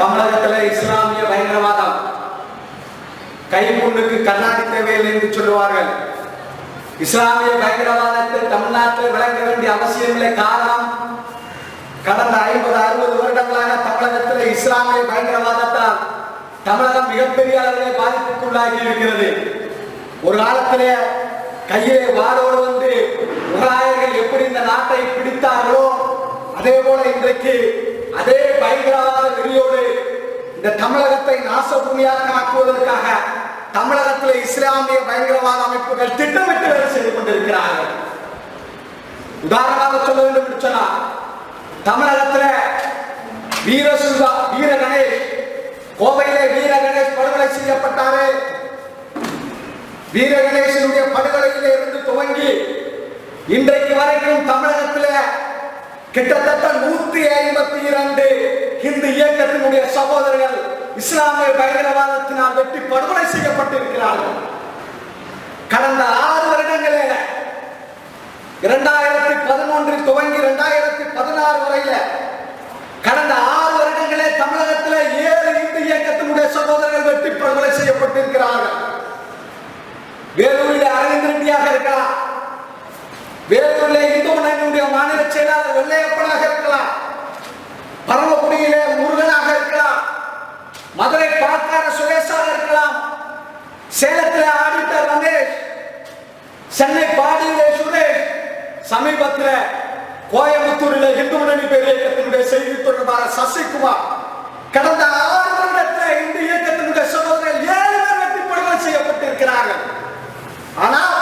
தமிழகத்துல இஸ்லாமிய பயங்கரவாதம். கைப்புண்ணுக்கு கண்ணாடி தேவையில்லை என்று சொல்லுவார்கள். இஸ்லாமிய பயங்கரவாதத்தை தமிழ்நாட்டில் விளங்க வேண்டிய அவசியமில்லை காரணம் கடந்த ஐம்பது அறுபது வருடங்களாக தமிழகத்தில் இஸ்லாமிய பயங்கரவாதத்தால் தமிழகம் மிகப்பெரிய அளவிலே பாதிப்புக்குள்ளாகி இருக்கிறது. ஒரு காலத்திலே கையிலே வாரோடு வந்து முகலாயர்கள் எப்படி இந்த நாட்டை பிடித்தார்களோ அதே போல இன்றைக்கு அதே பயங்கரவாத உறுதியோடு இந்த தமிழகத்தை நாசபூமியாக ஆக்குவதற்காக தமிழகத்தில் இஸ்லாமிய பயங்கரவாத அமைப்புகள் திட்டமிட்டு வேலை செய்து கொண்டிருக்கிறார்கள். உதாரணமாக சொல்ல வேண்டும் என்று சொன்னால் தமிழகத்துல வீரசுதா வீர கணேஷ் கோவையிலே வீர கணேஷ் படுகொலை செய்யப்பட்டாரு. வீர கணேசனுடைய படுகொலையிலே இருந்து துவங்கி இன்றைக்கு வரைக்கும் தமிழகத்துல கிட்டத்தட்ட நூத்தி ஐம்பத்தி இரண்டு இந்து இயக்கத்தினுடைய சகோதரர்கள் இஸ்லாமிய பயங்கரவாதத்தினால் வெட்டி படுகொலை செய்யப்பட்டிருக்கிறார்கள். கடந்த ஆறு வருடங்களே இரண்டாயிரத்தி பதினொன்றில் துவங்கி இரண்டாயிரத்தி பதினாறு வரையில கடந்த ஆறு வருடங்களே தமிழகத்தில் ஏழு இந்து இயக்கத்தினுடைய சகோதரர்கள் வெட்டி படுகொலை செய்யப்பட்டிருக்கிறார்கள். வேலூரில் அரவிந்த் ரெட்டியாக இருக்கலாம். வேலூரில் இந்து முன்னணியுடைய மாநில செயலாளர் வெள்ளையப்பனாக இருக்கலாம். பரமக்குடியிலே முருகனாக இருக்கலாம். மதுரை பாக்கார சுரேஷாக இருக்கலாம். சேலத்தில் ஆடிட்டர் ரமேஷ் சென்னை பாடியிலே சுரேஷ் சமீபத்தில் கோயம்புத்தூரில் இந்து முன்னணி பேர் இயக்கத்தினுடைய செய்தி தொடர்பாளர் சசிகுமார். கடந்த ஆறு வருடத்தில் இந்த இயக்கத்தினுடைய சகோதரர் ஏழு பேர் வெட்டி படுகொலை செய்யப்பட்டிருக்கிறார்கள். ஆனால்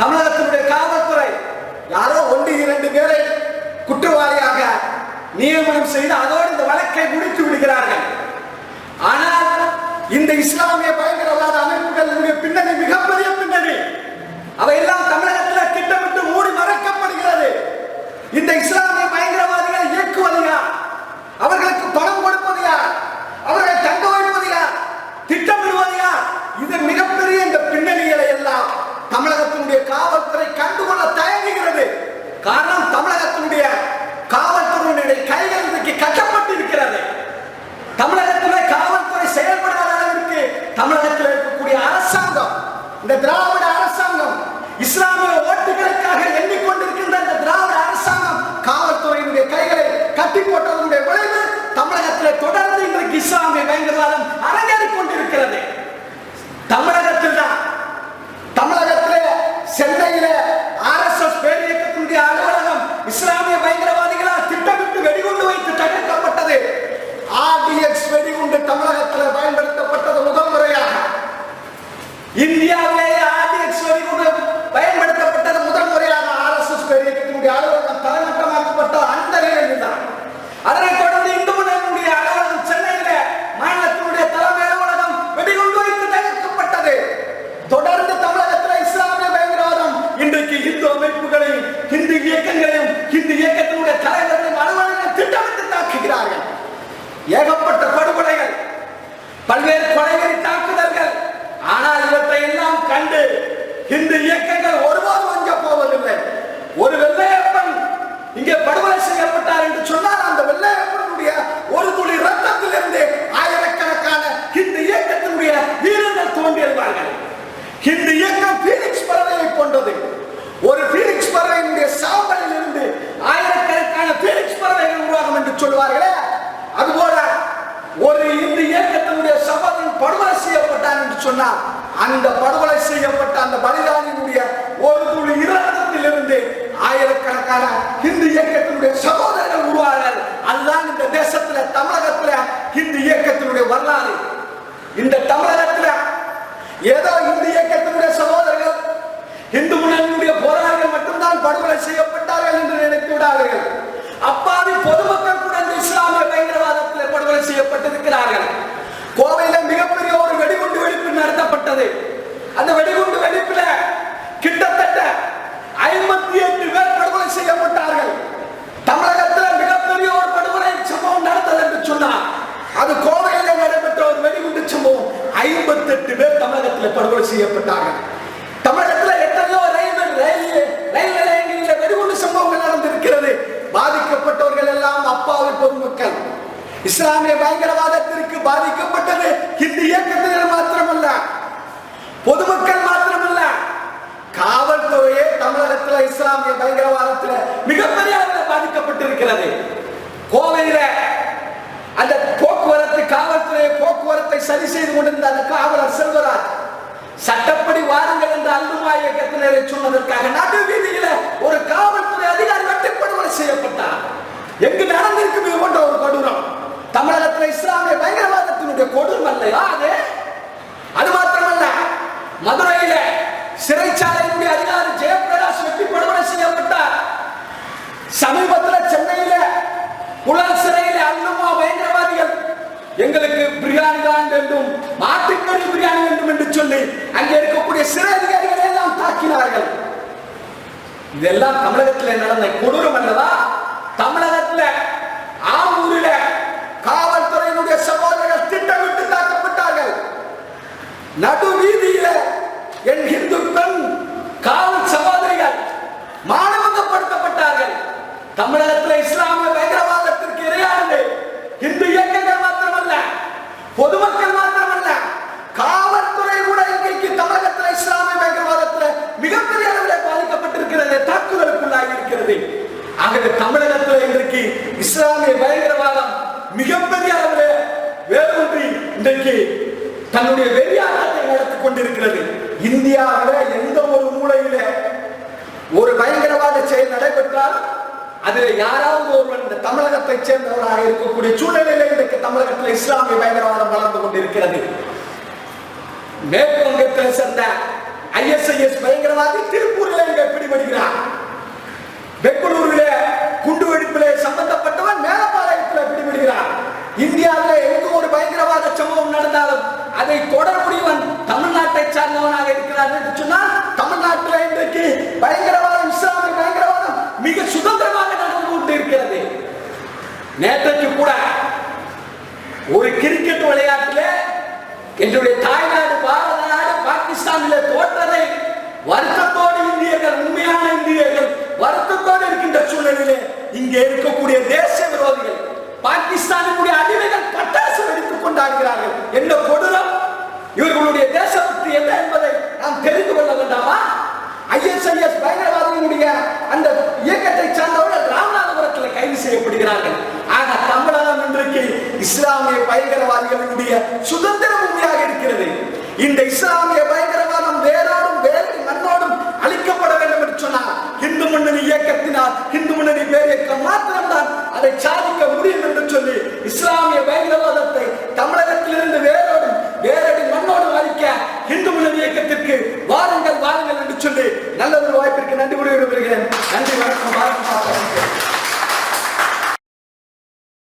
தமிழகத்தினுடைய காவல்துறை யாரோ ஒன்று இரண்டு பேரை குற்றவாளியாக நியமனம் செய்து அதோடு இந்த வழக்கை முடித்து விடுகிறார்கள். ஆனால் இந்த இஸ்லாமிய பயங்கரவாத அமைப்புகள் பின்னணி மிகப்பெரிய பின்னணி. அவையெல்லாம் தமிழகத்தில் திட்டமிட்டு மூடி மறைக்கப்படுகிறது. இந்த இஸ்லாமிய பயங்கரவாதிகளை இயக்குவது யார் அவர்களுக்கு பணம் கொடுப்பது யார் அவர்களை தங்க வைப்பது யார் திட்டமிடுவது யார் இது மிகப்பெரிய இந்த பின்னணிகளை எல்லாம் தமிழகத்தினுடைய காவல்துறை கண்டுகொள்ள தயங்குகிறது காரணம் தமிழகத்தினுடைய காவல்துறையினுடைய கைகள் இன்றைக்கு கட்டப்பட்டு இருக்கிறது தமிழகத்தில் காவல்துறை செயல்படாத அளவிற்கு தமிழகத்தில் இருக்கக்கூடிய அரசாங்கம் இந்த திராவிட அரசாங்கம் இஸ்லாமிய ஓட்டுகளுக்காக எண்ணிக்கொண்டிருக்கின்ற இந்த திராவிட அரசாங்கம் காவல்துறையினுடைய கைகளை கட்டி போட்டதனுடைய விளைவு தமிழகத்தில் தொடர்ந்து இன்றைக்கு இஸ்லாமிய பயங்கரவாதம் அரங்கேறிக் கொண்டிருக்கிறது தமிழகத்தில் தான் தமிழகத்திலே சென்னையில ஆர்எஸ்எஸ் பேர் இயக்கத்தினுடைய அலுவலகம் இஸ்லாமிய பயங்கரவாதிகளால் திட்டமிட்டு வெடிகுண்டு வைத்து தடுக்கப்பட்டது ஆர்டிஎக்ஸ் வெடிகுண்டு தமிழகத்தில் பயன்படுத்தப்பட்டது முதல் முறையாக இந்தியாவிலேயே ஆர்டிஎக்ஸ் வெடிகுண்டு பயன்படுத்தப்பட்டது முதல் முறையாக ஆர்எஸ்எஸ் பேர் இயக்கத்தினுடைய அலுவலகம் தலைமட்டமாக்கப்பட்ட அந்த நிலையில் தான் அதனைத் தொடர்ந்து இந்து முன்னணியுடைய அலுவலகம் சென்னையில மாநிலத்தினுடைய தலைமை அலுவலகம் வெடிகுண்டு வைத்து தகர்க்கப்பட்டது தொடர்ந்து தமிழகத்தில் இஸ்லாமிய பயங்கரவாதம் இன்றைக்கு இந்து அமைப்புகளையும் இந்து இயக்கங்களையும் இந்து இயக்கத்தினுடைய தலைவர்களையும் அலுவலகம் திட்டமிட்டு தாக்குகிறார்கள் ஏகப்பட்ட படுகொலைகள் பல்வேறு கொலைகளை தாக்குதல்கள். ஆனால் இவற்றை எல்லாம் கண்டு இந்து இயக்கங்கள் ஒருபோதும் அஞ்ச போவதில்லை. ஒரு வெள்ளையப்பன் இங்கே படுகொலை செய்யப்பட்டார் என்று சொன்னால் அந்த வெள்ளையப்பனுடைய ஒரு துளி ரத்தத்திலிருந்து ஆயிரக்கணக்கான இந்த இயக்கத்தினுடைய வீரர்கள் தோன்றி எழுவார்கள் இந்த இயக்கம் பீனிக்ஸ் பறவையை போன்றது ஒரு பீனிக்ஸ் பறவையினுடைய சாம்பலில் இருந்து ஆயிரக்கணக்கான பீனிக்ஸ் பறவைகள் உருவாகும் என்று சொல்வார்களே அதுபோல ஒரு இந்த இயக்கத்தினுடைய சபதம் படுகொலை செய்யப்பட்டான் அந்த படுகொலை செய்யப்பட்ட அந்த பலிதானியினுடைய ஒரு துளி இரத்தத்தில் இருந்து ஆயிரக்கணக்கான இந்து இயக்கத்தினுடைய சகோதரர்கள் உருவார்கள் அதுதான் இந்த தேசத்துல தமிழகத்துல இந்து இயக்கத்தினுடைய வரலாறு. இந்த தமிழகத்துல ஏதோ இந்து இயக்கத்தினுடைய சகோதரர்கள் இந்து முன்னணியுடைய போராளிகள் மட்டும்தான் படுகொலை செய்யப்பட்டார்கள் என்று நினைத்து விடாதீர்கள். அப்பாவி பொதுமக்கள் கூட இந்த இஸ்லாமிய பயங்கரவாதத்தில் படுகொலை செய்யப்பட்டிருக்கிறார்கள். கோவையில மிகப்பெரிய ஒரு வெடிகுண்டு வெடிப்பு நடத்தப்பட்டது அந்த வெடிகுண்டு வெடிப்புல கிட்டத்தட்ட ஐம்பத்தி எட்டு பேர் படுகொலை செய்யப்பட்டார்கள் தமிழகத்தில் மிகப்பெரிய ஒரு படுகொலை சம்பவம் நடந்தது என்று சொன்னார் அது கோவையில் நடைபெற்ற ஒரு வெடிகுண்டு சம்பவம் ஐம்பத்தெட்டு பேர் தமிழகத்தில் படுகொலை செய்யப்பட்டார்கள் தமிழகத்தில் எத்தனையோ ரயில் ரயில் ரயில் நிலையங்களில் வெடிகுண்டு சம்பவங்கள் நடந்திருக்கிறது. பாதிக்கப்பட்டவர்கள் எல்லாம் அப்பாவி பொதுமக்கள். இஸ்லாமிய பயங்கரவாதத்திற்கு பாதிக்கப்பட்டது. இந்த இயக்கத்தினர் மாத்திரமல்ல பொதுமக்கள் மாத்திரமல்ல காவல்துறையே தமிழகத்துல இஸ்லாமிய பயங்கரவாதத்துல மிகப்பெரிய அளவில் பாதிக்கப்பட்டிருக்கிறது கோவையில அந்த போக்குவரத்து காவல்துறை போக்குவரத்தை சரி செய்து கொண்டிருந்த அந்த காவலர் செல்வராஜ் சட்டப்படி வாருங்கள் என்று அல்லுமா சொன்னதற்காக நடு வீதியில ஒரு காவல்துறை அதிகாரி வெட்டுப்படுகொலை செய்யப்பட்டார். எங்கு நடந்திருக்கு இது போன்ற ஒரு கொடூரம். தமிழகத்தில் இஸ்லாமிய பயங்கரவாதத்தினுடைய கொடூரம் அல்லையா அது? அது மாத்திரமல்ல மதுரையில சிறைச்சாலையினுடைய அதிகாரி ஜெயபிரகாஷ் வெட்டி படுகொலை செய்யப்பட்டார். சமீபத்தில் சென்னையில புலல் சிறையில அல்லுமா பயங்கரவாதிகள் எங்களுக்கு பிரியாணி தான் வேண்டும் மாட்டுக்கறி பிரியாணி வேண்டும் என்று சொல்லி அங்கே இருக்கக்கூடிய சிறை அதிகாரி தாக்கினார்கள். இதெல்லாம் தமிழகத்தில் நடந்த கொடூரம் அல்லவா? தமிழகத்தில் ஆம்பூரில காவல்துறையினுடைய சகோதரர்கள் திட்டமிட்டு தாக்கப்பட்டார்கள். நடு வீதியில என் இந்து பெண் காவல் சகோதரிகள் மானவங்கப்படுத்தப்பட்டார்கள் தமிழக இஸ்லாமிய பயங்கரவாதத்திற்கு இரையானது இந்து இயக்கங்கள் மாத்திரமல்ல பொதுமக்கள் மாத்திரமல்ல காவல்துறை கூட இன்றைக்கு தமிழகத்தில் இஸ்லாமிய பயங்கரவாதத்தில் மிகப்பெரிய அளவில் பாதிக்கப்பட்டிருக்கிறது தாக்குதலுக்குள்ளாகி இருக்கிறது ஆகவே தமிழகத்தில் இன்றைக்கு இஸ்லாமிய பயங்கரவாதம் மிகப்பெரிய அளவில் வேரூன்றி இன்றைக்கு தன்னுடைய வெறியாட்டத்தை நடத்தி கொண்டிருக்கிறது. இந்தியாவில் எந்த ஒரு மூலையில ஒரு பயங்கரவாத செயல் நடைபெற்றால் அதுல யாராவது ஒருவன் இந்த தமிழகத்தை சேர்ந்தவராக இருக்கக்கூடிய சூழ்நிலையில இன்றைக்கு தமிழகத்தில் இஸ்லாமிய பயங்கரவாதம் வளர்ந்து கொண்டிருக்கிறது. மேற்கு வங்கத்தில் சேர்ந்த ஐஎஸ்ஐஎஸ் பயங்கரவாதி திருப்பூரில் இங்க பிடிபடுகிறார் பெங்களூருல குண்டு வெடிப்பிலே சம்பந்தப்பட்டவன் மேலப்பாளையத்தில் பிடிபடுகிறார் இந்தியாவில் எங்கு ஒரு பயங்கரவாத சம்பவம் நடந்தாலும் அதை தொடர்புடையவன் தமிழ்நாட்டை சார்ந்தவனாக சொன்னால் தமிழ்நாட்டில் இன்றைக்கு பயங்கரவாதம் இஸ்லாமிய பயங்கரவாதம் மிக சுதந்திரமாக நடந்து கொண்டு இருக்கிறது நேற்றைக்கு கூட ஒரு கிரிக்கெட் விளையாட்டில் என்னுடைய தாய்நாடு பாரத நாடு பாகிஸ்தானில் தோற்றதை வருத்தத்தோடு இந்தியர்கள் உண்மையான இந்தியர்கள் வருத்தத்தோடு இருக்கின்ற சூழ்நிலையிலே இங்கே இருக்கக்கூடிய தேசிய விரோதிகள் பாகிஸ்தானுடைய அடிமைகள் பட்டாசு வெடித்துக் கொண்டாடுகிறார்கள். என்ன கொடூரம்? இவர்களுடைய தேசபக்தி என்ன என்பதை நாம் தெரிந்து கொள்ள வேண்டாமா? ஐஎஸ்ஐஎஸ் பயங்கரவாதிகளுடைய அந்த இயக்கத்தை சார்ந்தவர்கள் ராமநாதபுரத்தில் கைது செய்யப்படுகிறார்கள். ஆக தமிழகம் இன்றைக்கு இஸ்லாமிய பயங்கரவாதிகளுடைய சுதந்திர பூமியாக இருக்கிறது. இந்த இஸ்லாமிய பயங்கரவாதம் வேறோடும் வேறு மண்ணோடும் அழிக்கப்பட வேண்டும் என்று சொன்னால் இந்து முன்னணி இயக்கத்தினால் இந்து முன்னணி பேர் இயக்கம் மாத்திரம்தான் அதை சாதிக்க முடியும்